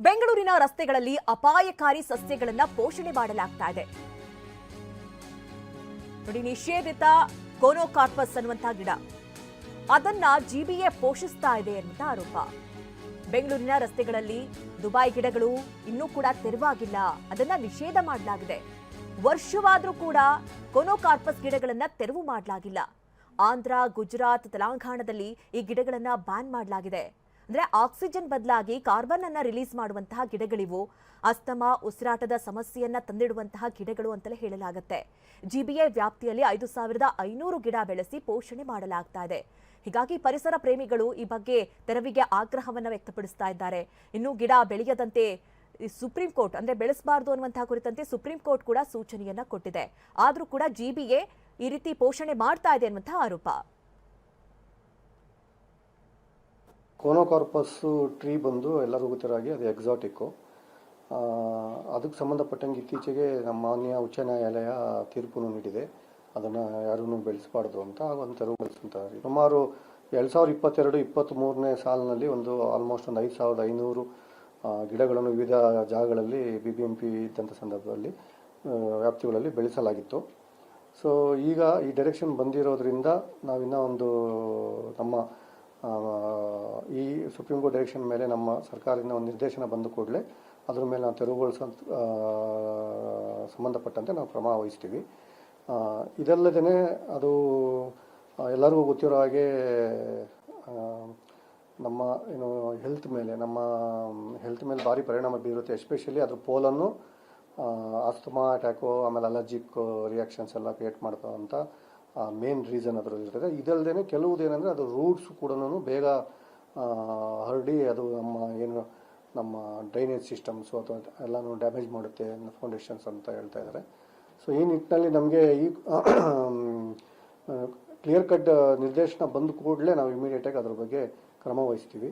ಬೆಂಗಳೂರಿನ ರಸ್ತೆಗಳಲ್ಲಿ ಅಪಾಯಕಾರಿ ಸಸ್ಯಗಳನ್ನ ಪೋಷಣೆ ಮಾಡಲಾಗ್ತಾ ಇದೆ. ನೋಡಿ, ನಿಷೇಧಿತ ಕೋನೋಕಾರ್ಪಸ್ ಅನ್ನುವಂತಹ ಗಿಡ. ಅದನ್ನ ಜಿಬಿಎ ಪೋಷಿಸ್ತಾ ಇದೆ ಅನ್ನುವಂತ ಆರೋಪ. ಬೆಂಗಳೂರಿನ ರಸ್ತೆಗಳಲ್ಲಿ ದುಬೈ ಗಿಡಗಳು ಇನ್ನೂ ಕೂಡ ತೆರವಾಗಿಲ್ಲ. ಅದನ್ನ ನಿಷೇಧ ಮಾಡಲಾಗಿದೆ. ವರ್ಷವಾದರೂ ಕೂಡ ಕೊನೋಕಾರ್ಪಸ್ ಗಿಡಗಳನ್ನ ತೆರವು ಮಾಡಲಾಗಿಲ್ಲ. ಆಂಧ್ರ, ಗುಜರಾತ್, ತೆಲಂಗಾಣದಲ್ಲಿ ಈ ಗಿಡಗಳನ್ನ ಬ್ಯಾನ್ ಮಾಡಲಾಗಿದೆ. ಅಂದ್ರೆ ಆಕ್ಸಿಜನ್ ಬದಲಾಗಿ ಕಾರ್ಬನ್ ಅನ್ನ ರಿಲೀಸ್ ಮಾಡುವಂತಹ ಗಿಡಗಳಿವು, ಅಸ್ತಮಾ, ಉಸಿರಾಟದ ಸಮಸ್ಯೆಯನ್ನ ತಂದಿಡುವಂತಹ ಗಿಡಗಳು ಅಂತಲೇ ಹೇಳಲಾಗುತ್ತೆ. ಜಿಬಿಎ ವ್ಯಾಪ್ತಿಯಲ್ಲಿ ಐದು ಸಾವಿರದ ಐನೂರು ಗಿಡ ಬೆಳೆಸಿ ಪೋಷಣೆ ಮಾಡಲಾಗ್ತಾ ಇದೆ. ಹೀಗಾಗಿ ಪರಿಸರ ಪ್ರೇಮಿಗಳು ಈ ಬಗ್ಗೆ ತೆರವಿಗೆ ಆಗ್ರಹವನ್ನ ವ್ಯಕ್ತಪಡಿಸ್ತಾ ಇದ್ದಾರೆ. ಇನ್ನು ಗಿಡ ಬೆಳೆಯದಂತೆ ಸುಪ್ರೀಂ ಕೋರ್ಟ್ ಅಂದ್ರೆ ಬೆಳೆಸಬಾರದು ಅನ್ನುವಂತಹ ಕುರಿತಂತೆ ಸುಪ್ರೀಂ ಕೋರ್ಟ್ ಕೂಡ ಸೂಚನೆಯನ್ನ ಕೊಟ್ಟಿದೆ. ಆದರೂ ಕೂಡ ಜಿಬಿಎ ಈ ರೀತಿ ಪೋಷಣೆ ಮಾಡ್ತಾ ಇದೆ ಅನ್ನುವಂತಹ ಆರೋಪ. ಕೋನೋಕಾರ್ಪಸ್ಸು ಟ್ರೀ ಬಂದು ಎಲ್ಲರಿಗೂ ಗೊತ್ತಿರೋ ಹಾಗೆ ಅದು ಎಕ್ಸಾಟಿಕ್ಕು. ಅದಕ್ಕೆ ಸಂಬಂಧಪಟ್ಟಂಗೆ ಇತ್ತೀಚೆಗೆ ನಮ್ಮ ಮಾನ್ಯ ಉಚ್ಚ ನ್ಯಾಯಾಲಯ ತೀರ್ಪನ್ನು ನೀಡಿದೆ. ಅದನ್ನು ಯಾರೂ ಬೆಳೆಸಬಾರ್ದು ಅಂತ ಒಂದು ತೆರವು ಸುಮಾರು ಎರಡು ಸಾವಿರದ ಇಪ್ಪತ್ತೆರಡು, ಇಪ್ಪತ್ತ್ಮೂರನೇ ಸಾಲಿನಲ್ಲಿ ಒಂದು ಆಲ್ಮೋಸ್ಟ್ ಒಂದು ಐದು ಸಾವಿರದ ಐನೂರು ಗಿಡಗಳನ್ನು ವಿವಿಧ ಜಾಗಗಳಲ್ಲಿ ಬಿ ಬಿ ಎಂ ಪಿ ಇದ್ದಂಥ ಸಂದರ್ಭದಲ್ಲಿ ವ್ಯಾಪ್ತಿಗಳಲ್ಲಿ ಬೆಳೆಸಲಾಗಿತ್ತು. ಸೊ ಈಗ ಈ ಡೈರೆಕ್ಷನ್ ಬಂದಿರೋದ್ರಿಂದ ನಾವಿನ್ನ ಒಂದು ನಮ್ಮ ಈ ಸುಪ್ರೀಂ ಕೋರ್ಟ್ ಡೈರೆಕ್ಷನ್ ಮೇಲೆ ನಮ್ಮ ಸರ್ಕಾರದಿಂದ ಒಂದು ನಿರ್ದೇಶನ ಬಂದ ಕೂಡಲೇ ಅದ್ರ ಮೇಲೆ ನಾವು ತೆರವುಗೊಳಿಸೋ ಸಂಬಂಧಪಟ್ಟಂತೆ ನಾವು ಕ್ರಮ ವಹಿಸ್ತೀವಿ. ಇದಲ್ಲದೇ ಅದು ಎಲ್ಲರಿಗೂ ಗೊತ್ತಿರೋ ಹಾಗೆ ನಮ್ಮ ಏನು ಹೆಲ್ತ್ ಮೇಲೆ, ನಮ್ಮ ಹೆಲ್ತ್ ಮೇಲೆ ಭಾರಿ ಪರಿಣಾಮ ಬೀರುತ್ತೆ. ಎಸ್ಪೆಷಲಿ ಅದ್ರ ಪೋಲನ್ನು ಆಸ್ತಮಾ ಅಟ್ಯಾಕು ಆಮೇಲೆ ಅಲರ್ಜಿಕ್ ರಿಯಾಕ್ಷನ್ಸ್ ಎಲ್ಲ ಕ್ರಿಯೇಟ್ ಮಾಡ್ತಾ ಅಂತ ಮೇನ್ ರೀಸನ್ ಅದರಲ್ಲಿ ಇರ್ತದೆ. ಇದಲ್ಲದೆ ಕೆಲವುದು ಏನಂದರೆ ಅದು ರೂಟ್ಸ್ ಕೂಡ ಬೇಗ ಹರಡಿ ಅದು ನಮ್ಮ ಏನು ನಮ್ಮ ಡ್ರೈನೇಜ್ ಸಿಸ್ಟಮ್ಸು ಅಥವಾ ಎಲ್ಲನೂ ಡ್ಯಾಮೇಜ್ ಮಾಡುತ್ತೆ ಫೌಂಡೇಶನ್ಸ್ ಅಂತ ಹೇಳ್ತಾ ಇದ್ದಾರೆ ಸೊ ಈ ನಿಟ್ಟಿನಲ್ಲಿ ನಮಗೆ ಈ ಕ್ಲಿಯರ್ ಕಟ್ ನಿರ್ದೇಶನ ಬಂದ ಕೂಡಲೇ ನಾವು ಇಮಿಡಿಯೇಟಾಗಿ ಅದ್ರ ಬಗ್ಗೆ ಕ್ರಮ ವಹಿಸ್ತೀವಿ.